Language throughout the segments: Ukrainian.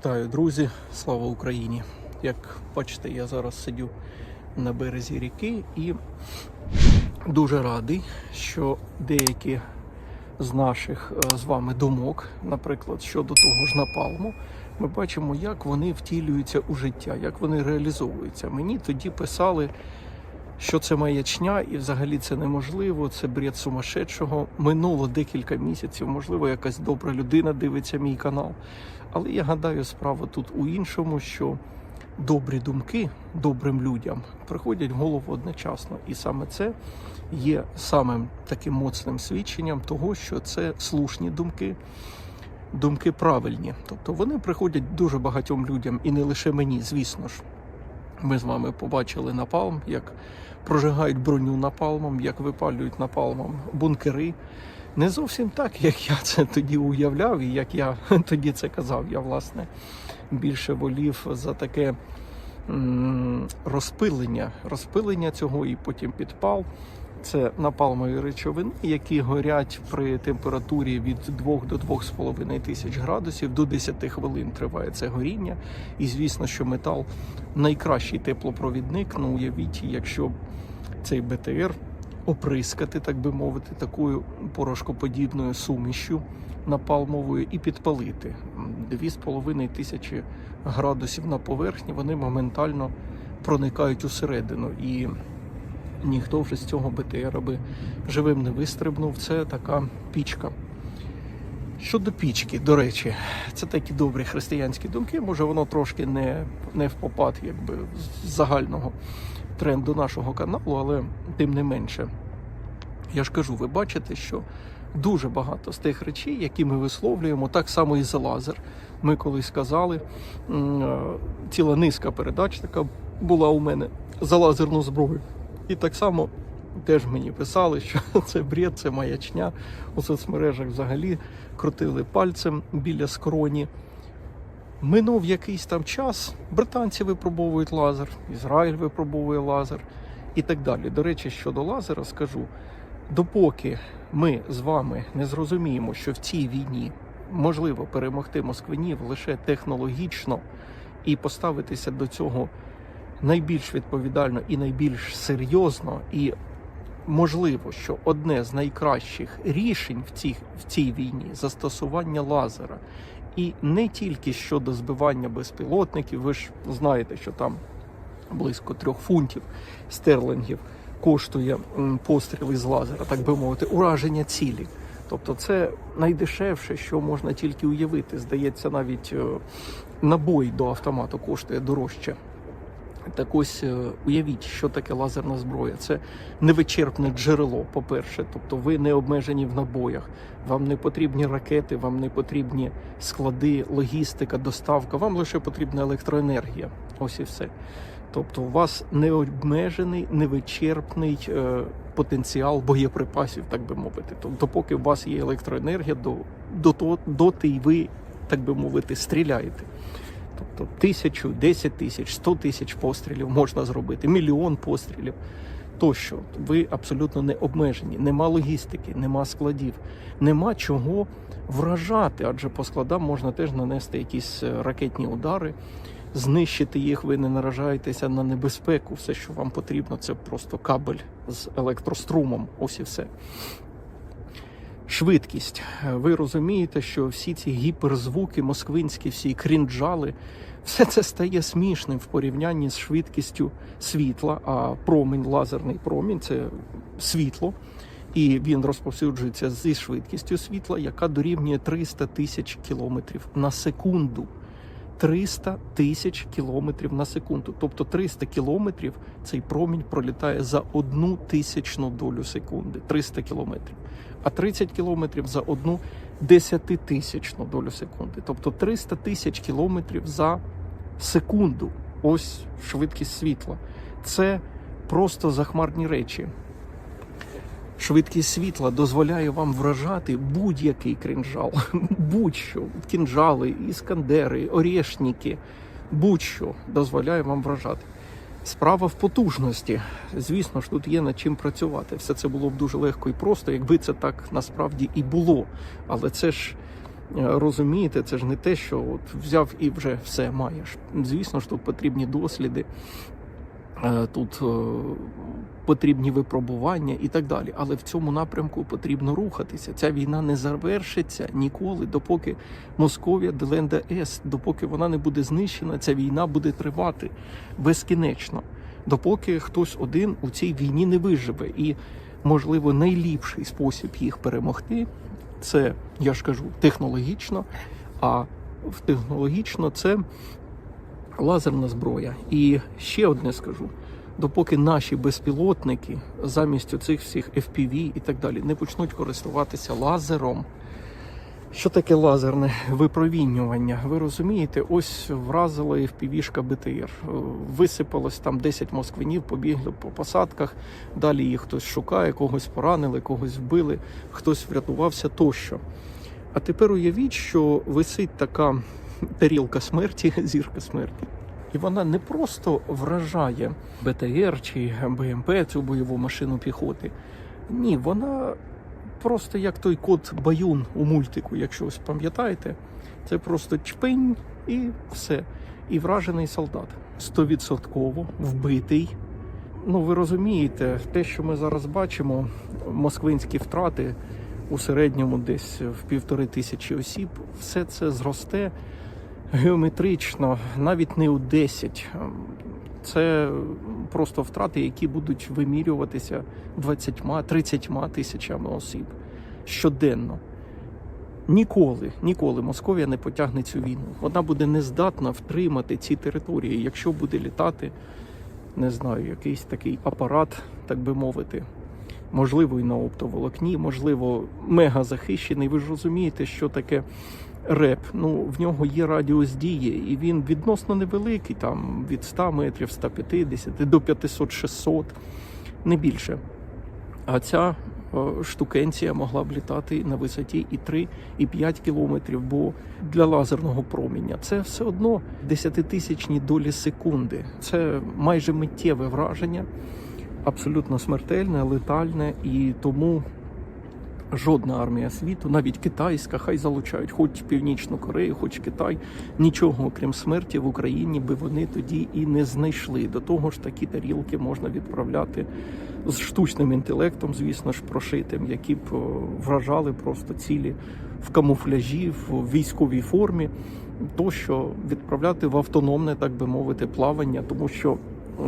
Вітаю, друзі! Слава Україні! Як бачите, я зараз сидю на березі ріки і дуже радий, що деякі з наших е, з вами думок, наприклад, щодо того ж напалму, ми бачимо, як вони втілюються у життя, як вони реалізовуються. Мені тоді писали, що це маячня, і взагалі це неможливо, це бред сумасшедшого. Минуло декілька місяців, можливо, якась добра людина дивиться мій канал. Але я гадаю, справа тут у іншому, що добрі думки добрим людям приходять в голову одночасно. І саме це є самим таким моцним свідченням того, що це слушні думки, думки правильні. Тобто вони приходять дуже багатьом людям, і не лише мені, звісно ж. Ми з вами побачили напалм, як прожигають броню напалмом, як випалюють напалмом бункери. Не зовсім так, як я це тоді уявляв, і як я тоді це казав. Я, власне, більше волів за таке розпилення, розпилення цього і потім підпал. Це напалмові речовини, які горять при температурі від 2 до 2,5 тисяч градусів до 10 хвилин триває це горіння. І звісно, що метал найкращий теплопровідник. Ну уявіть, якщо цей БТР оприскати, так би мовити, такою порошкоподібною сумішю напалмовою і підпалити. 2,5 тисячі градусів на поверхні, вони моментально проникають усередину. І ніхто вже з цього БТР би живим не вистрибнув. Це така пічка. Щодо пічки, до речі, це такі добрі християнські думки. Може, воно трошки не, не в попад якби, з загального тренду нашого каналу, але тим не менше. Я ж кажу, ви бачите, що дуже багато з тих речей, які ми висловлюємо, так само і за лазер. Ми колись казали, е, ціла низка передач така була у мене за лазерну зброю. І так само теж мені писали, що це бред, це маячня. У соцмережах взагалі крутили пальцем біля скроні. Минув якийсь там час, британці випробовують лазер, Ізраїль випробовує лазер і так далі. До речі, щодо лазера скажу, допоки ми з вами не зрозуміємо, що в цій війні можливо перемогти москвинів лише технологічно і поставитися до цього найбільш відповідально і найбільш серйозно, і можливо, що одне з найкращих рішень в цій, в цій війні застосування лазера. І не тільки щодо збивання безпілотників, ви ж знаєте, що там близько трьох фунтів стерлингів коштує постріл із лазера, так би мовити, ураження цілі. Тобто це найдешевше, що можна тільки уявити. Здається, навіть е, набой до автомату коштує дорожче. Так ось е, уявіть, що таке лазерна зброя. Це невичерпне джерело, по-перше. Тобто ви не обмежені в набоях, вам не потрібні ракети, вам не потрібні склади, логістика, доставка, вам лише потрібна електроенергія. Ось і все. Тобто, у вас необмежений, невичерпний е, потенціал боєприпасів, так би мовити. Тобто, поки у вас є електроенергія, до, до, доти й ви, так би мовити, стріляєте. Тобто тисячу, десять тисяч, сто тисяч пострілів можна зробити, мільйон пострілів. Тощо ви абсолютно не обмежені, нема логістики, нема складів, нема чого вражати, адже по складам можна теж нанести якісь е, ракетні удари, знищити їх, ви не наражаєтеся на небезпеку. Все, що вам потрібно, це просто кабель з електрострумом. Ось і все. Швидкість. Ви розумієте, що всі ці гіперзвуки, москвинські, всі крінджали, все це стає смішним в порівнянні з швидкістю світла. А промінь, лазерний промінь це світло, і він розповсюджується зі швидкістю світла, яка дорівнює 300 тисяч кілометрів на секунду. 300 тисяч кілометрів на секунду. Тобто 300 кілометрів цей промінь пролітає за одну тисячну долю секунди. 300 кілометрів. А 30 кілометрів за одну десятитисячну долю секунди. Тобто 300 тисяч кілометрів за секунду. Ось швидкість світла. Це просто захмарні речі. Швидкість світла дозволяє вам вражати будь-який кринжал, будь-що, кінжали, іскандери, орєшніки, будь-що дозволяє вам вражати. Справа в потужності. Звісно ж, тут є над чим працювати. Все це було б дуже легко і просто, якби це так насправді і було. Але це ж розумієте, це ж не те, що от взяв і вже все маєш. Звісно ж, тут потрібні досліди, е, тут е, потрібні випробування і так далі. Але в цьому напрямку потрібно рухатися. Ця війна не завершиться ніколи, допоки Московія Деленда Ест, допоки вона не буде знищена, ця війна буде тривати безкінечно, допоки хтось один у цій війні не виживе. І, можливо, найліпший спосіб їх перемогти це, я ж кажу, технологічно. А в технологічно це лазерна зброя. І ще одне скажу: допоки наші безпілотники замість оцих всіх FPV і так далі не почнуть користуватися лазером. Що таке лазерне випромінювання? Ви розумієте, ось вразила FPV-шка БТР. Висипалось там 10 москвинів, побігли по посадках. Далі їх хтось шукає, когось поранили, когось вбили, хтось врятувався тощо. А тепер уявіть, що висить така тарілка смерті, зірка смерті. І вона не просто вражає БТР чи БМП, цю бойову машину піхоти. Ні, вона просто як той кот Баюн у мультику, якщо ось пам'ятаєте, це просто чпинь і все. І вражений солдат. Стовідсотково вбитий. Ну, ви розумієте, те, що ми зараз бачимо, москвинські втрати у середньому десь в півтори тисячі осіб, все це зросте геометрично, навіть не у 10. Це просто втрати, які будуть вимірюватися 20-30 тисячами осіб щоденно. Ніколи, ніколи Московія не потягне цю війну. Вона буде нездатна втримати ці території, якщо буде літати, не знаю, якийсь такий апарат, так би мовити. Можливо, і на оптоволокні, можливо, мега захищений. Ви ж розумієте, що таке реп. Ну, в нього є радіус дії, і він відносно невеликий, там від 100 метрів, 150 до 500-600, не більше. А ця е, штукенція могла б літати на висоті і 3, і 5 кілометрів, бо для лазерного проміння це все одно десятитисячні долі секунди. Це майже миттєве враження, абсолютно смертельне, летальне, і тому жодна армія світу, навіть китайська, хай залучають, хоч Північну Корею, хоч Китай, нічого окрім смерті в Україні би вони тоді і не знайшли. До того ж, такі тарілки можна відправляти з штучним інтелектом, звісно ж, прошитим, які б вражали просто цілі в камуфляжі, в військовій формі, тощо відправляти в автономне, так би мовити, плавання, тому що.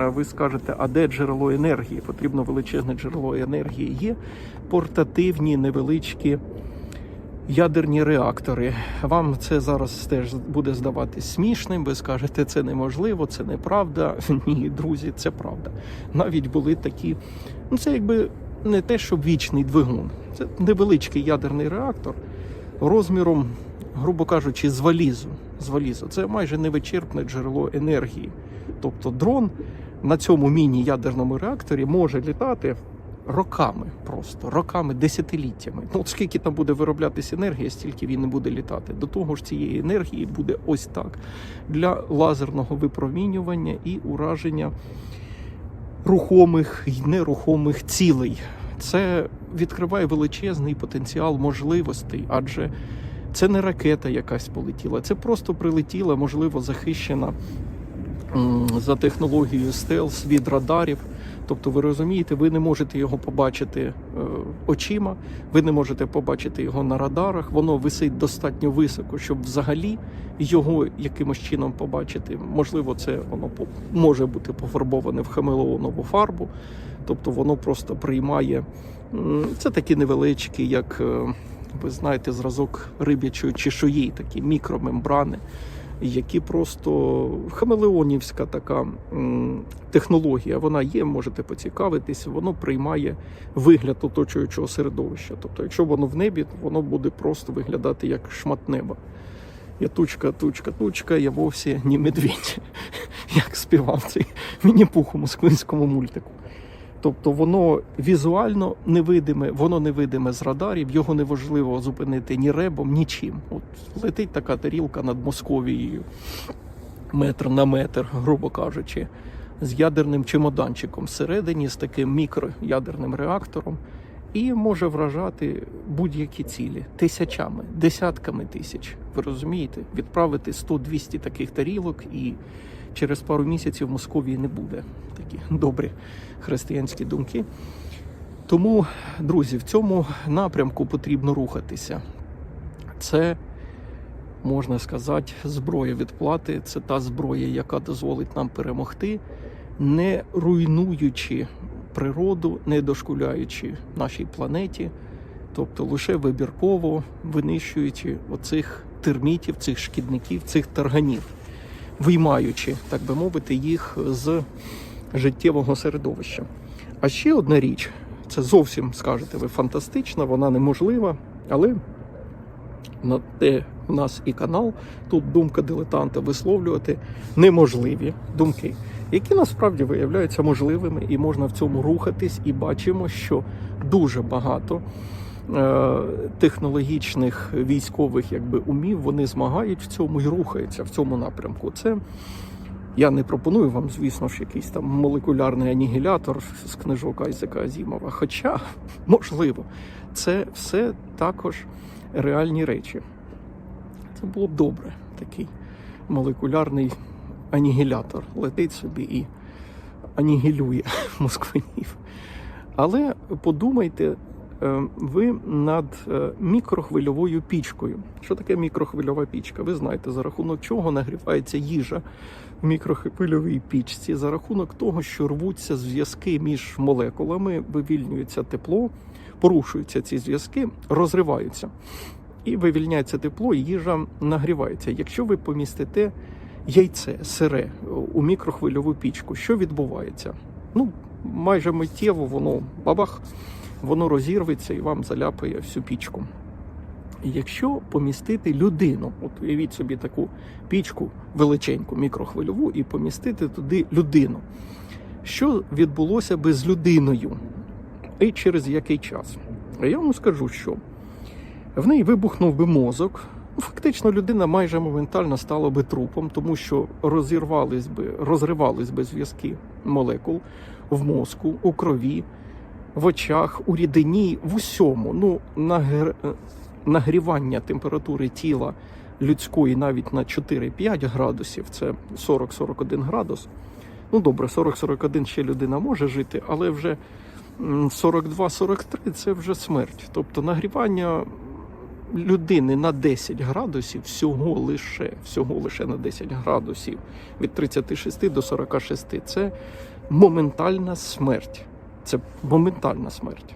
Е, Ви скажете, а де джерело енергії? Потрібно величезне джерело енергії. Є портативні невеличкі ядерні реактори. Вам це зараз теж буде здаватись смішним. Ви скажете, це неможливо, це неправда. Ні, друзі, це правда. Навіть були такі, ну це якби не те, що вічний двигун. Це невеличкий ядерний реактор розміром, грубо кажучи, з валізу. З валізу. Це майже невичерпне джерело енергії. Тобто дрон на цьому міні-ядерному реакторі може літати роками просто, роками, десятиліттями. Ну, от скільки там буде вироблятися енергія, стільки він не буде літати. До того ж, цієї енергії буде ось так для лазерного випромінювання і ураження рухомих і нерухомих цілей. Це відкриває величезний потенціал можливостей, адже це не ракета якась полетіла, це просто прилетіла, можливо, захищена за технологією стелс від радарів. Тобто, ви розумієте, ви не можете його побачити е, очима, ви не можете побачити його на радарах. Воно висить достатньо високо, щоб взагалі його якимось чином побачити. Можливо, це воно може бути пофарбоване в хамелеонову фарбу, тобто воно просто приймає. Це такі невеличкі, як е, ви знаєте, зразок риб'ячої чешуї, такі мікромембрани які просто хамелеонівська така технологія. Вона є, можете поцікавитись, воно приймає вигляд оточуючого середовища. Тобто, якщо воно в небі, то воно буде просто виглядати як шмат неба. Я тучка, тучка, тучка, я вовсе не медведь, як співав цей міні-пух у москвинському мультику. Тобто воно візуально невидиме, воно невидиме з радарів, його неможливо зупинити ні ребом, нічим. От летить така тарілка над Московією, метр на метр, грубо кажучи, з ядерним чемоданчиком всередині, з таким мікроядерним реактором. і може вражати будь-які цілі тисячами, десятками тисяч. Ви розумієте, відправити 100-200 таких тарілок, і через пару місяців в Московії не буде такі добрі християнські думки. Тому, друзі, в цьому напрямку потрібно рухатися. Це можна сказати, зброя відплати. Це та зброя, яка дозволить нам перемогти, не руйнуючи природу, не дошкуляючи нашій планеті, тобто лише вибірково винищуючи оцих термітів, цих шкідників, цих тарганів, виймаючи, так би мовити, їх з життєвого середовища. А ще одна річ, це зовсім скажете ви фантастична, вона неможлива, але на те у нас і канал, тут думка дилетанта висловлювати неможливі думки, які насправді виявляються можливими, і можна в цьому рухатись, і бачимо, що дуже багато е, технологічних військових якби умів вони змагають в цьому і рухаються в цьому напрямку. Це я не пропоную вам, звісно ж, якийсь там молекулярний анігілятор з книжок Айзека Азімова. Хоча, можливо, це все також реальні речі. Це було б добре. Такий молекулярний анігілятор летить собі і анігілює москвинів. Але подумайте ви над е, мікрохвильовою пічкою. Що таке мікрохвильова пічка? Ви знаєте, за рахунок чого нагрівається їжа в мікрохвильовій пічці, за рахунок того, що рвуться зв'язки між молекулами, вивільнюється тепло, порушуються ці зв'язки, розриваються. І вивільняється тепло, і їжа нагрівається. Якщо ви помістите яйце сире у мікрохвильову пічку, що відбувається? Ну, майже миттєво воно бабах, воно розірветься і вам заляпає всю пічку. Якщо помістити людину, от уявіть собі таку пічку величеньку, мікрохвильову, і помістити туди людину, що відбулося би з людиною і через який час? А я вам скажу, що в неї вибухнув би мозок. Ну, Фактично, людина майже моментально стала би трупом, тому що розірвались би, розривались би зв'язки молекул в мозку, у крові, в очах, у рідині, в усьому. Ну, нагр... нагрівання температури тіла людської навіть на 4-5 градусів, це 40-41 градус. Ну добре, 40-41 ще людина може жити, але вже 42-43 це вже смерть. Тобто нагрівання людини на 10 градусів всього лише, всього лише на 10 градусів від 36 до 46. Це моментальна смерть. Це моментальна смерть.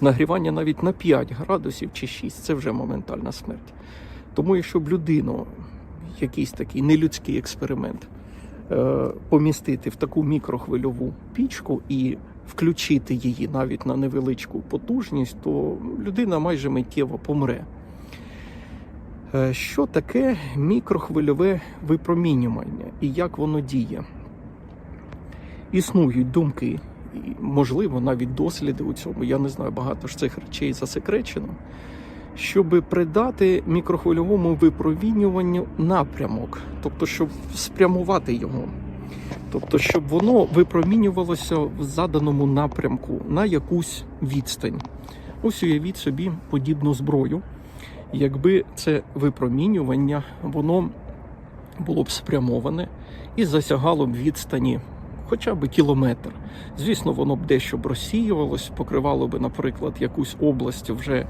Нагрівання навіть на 5 градусів чи 6 це вже моментальна смерть. Тому, якщо б людину, якийсь такий нелюдський експеримент, е, помістити в таку мікрохвильову пічку і включити її навіть на невеличку потужність, то людина майже миттєво помре. Е, Що таке мікрохвильове випромінювання і як воно діє? Існують думки, можливо, навіть досліди у цьому. Я не знаю, багато ж цих речей засекречено. Щоб придати мікрохвильовому випромінюванню напрямок, тобто, щоб спрямувати його. Тобто, щоб воно випромінювалося в заданому напрямку на якусь відстань. Ось уявіть собі подібну зброю. Якби це випромінювання, воно було б спрямоване і засягало б відстані хоча б кілометр. Звісно, воно б дещо б розсіювалось, покривало б, наприклад, якусь область вже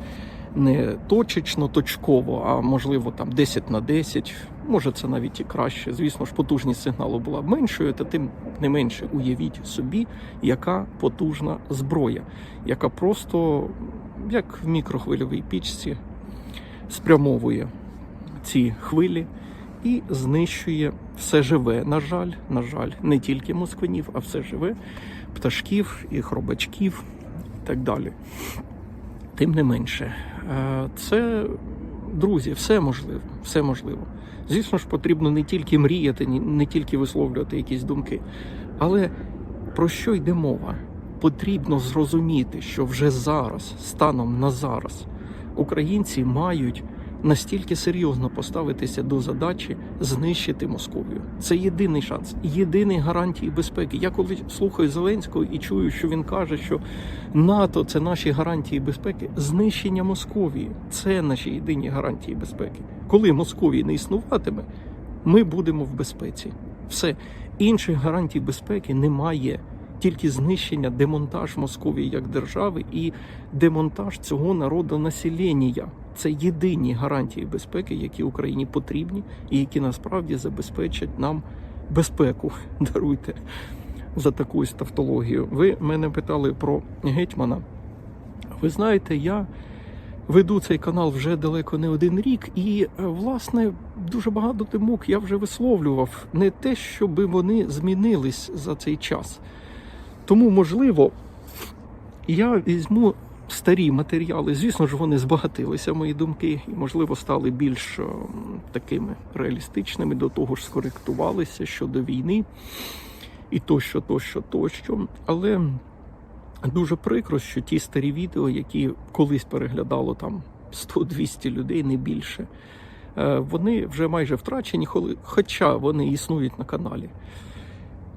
не точечно, точково, а можливо там 10 на 10, може це навіть і краще. Звісно ж, потужність сигналу була б меншою, та тим не менше уявіть собі, яка потужна зброя, яка просто як в мікрохвильовій пічці спрямовує ці хвилі і знищує все живе. На жаль, на жаль, не тільки москвинів, а все живе, пташків і хробачків і так далі. Тим не менше, е, це, друзі, все можливо, все можливо. Звісно ж, потрібно не тільки мріяти, не тільки висловлювати якісь думки. Але про що йде мова? Потрібно зрозуміти, що вже зараз, станом на зараз, українці мають настільки серйозно поставитися до задачі знищити Московію. Це єдиний шанс, єдиний гарантії безпеки. Я коли слухаю Зеленського і чую, що він каже, що НАТО це наші гарантії безпеки, знищення Московії це наші єдині гарантії безпеки. Коли Московії не існуватиме, ми будемо в безпеці. Все інших гарантій безпеки немає. Тільки знищення, демонтаж Московії як держави і демонтаж цього народу населення. Це єдині гарантії безпеки, які Україні потрібні, і які насправді забезпечать нам безпеку. Даруйте за таку тавтологію. Ви мене питали про гетьмана. Ви знаєте, я веду цей канал вже далеко не один рік, і е, власне дуже багато думок я вже висловлював. Не те, щоб вони змінились за цей час. Тому, можливо, я візьму старі матеріали. Звісно ж, вони збагатилися, мої думки, і, можливо, стали більш такими реалістичними, до того ж скоректувалися щодо війни і тощо, тощо, тощо. Але дуже прикро, що ті старі відео, які колись переглядало там 100-200 людей, не більше, е, вони вже майже втрачені, хоча вони існують на каналі.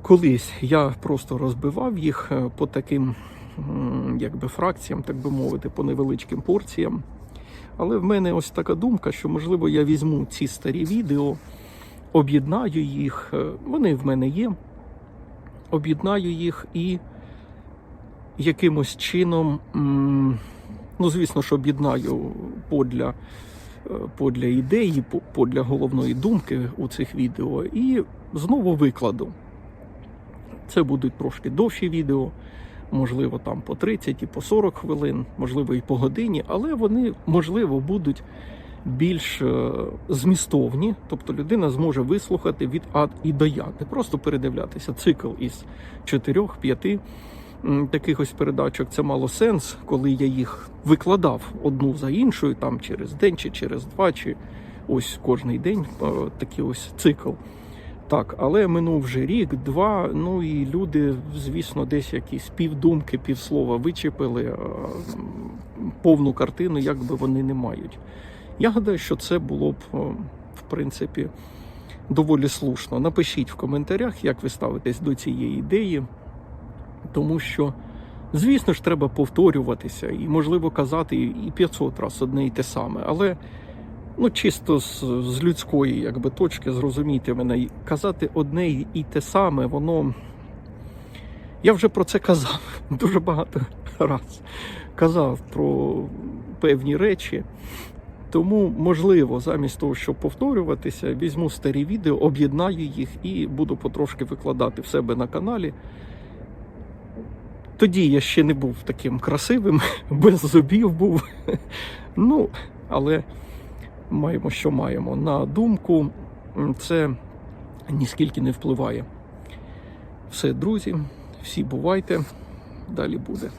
Колись я просто розбивав їх е, по таким якби фракціям, так би мовити, по невеличким порціям. Але в мене ось така думка, що можливо я візьму ці старі відео, об'єднаю їх, е, вони в мене є, об'єднаю їх і якимось чином, ну звісно, що об'єднаю подля, е, подля ідеї, по- подля головної думки у цих відео, і знову викладу. Це будуть трошки довші відео, можливо, там по 30 і по 40 хвилин, можливо, і по годині, але вони, можливо, будуть більш е, змістовні, тобто людина зможе вислухати від А і до Я, не просто передивлятися цикл із 4-5 таких передачок. Це мало сенс, коли я їх викладав одну за іншою, там через день чи через два, чи ось кожний день е, такий ось цикл. Так, але минув вже рік, два. Ну і люди, звісно, десь якісь півдумки, півслова вичепили, повну картину, як би вони не мають. Я гадаю, що це було б, в принципі, доволі слушно. Напишіть в коментарях, як ви ставитесь до цієї ідеї, тому що, звісно ж, треба повторюватися і, можливо, казати і 500 разів одне і те саме. Але ну, чисто з, з людської якби, точки зрозуміти мене, казати одне і те саме, воно. Я вже про це казав дуже багато раз. Казав про певні речі. Тому, можливо, замість того, щоб повторюватися, візьму старі відео, об'єднаю їх і буду потрошки викладати в себе на каналі. Тоді я ще не був таким красивим, без зубів був. Ну, але маємо, що маємо. На думку, це ніскільки не впливає. Все, друзі, всі бувайте, далі буде.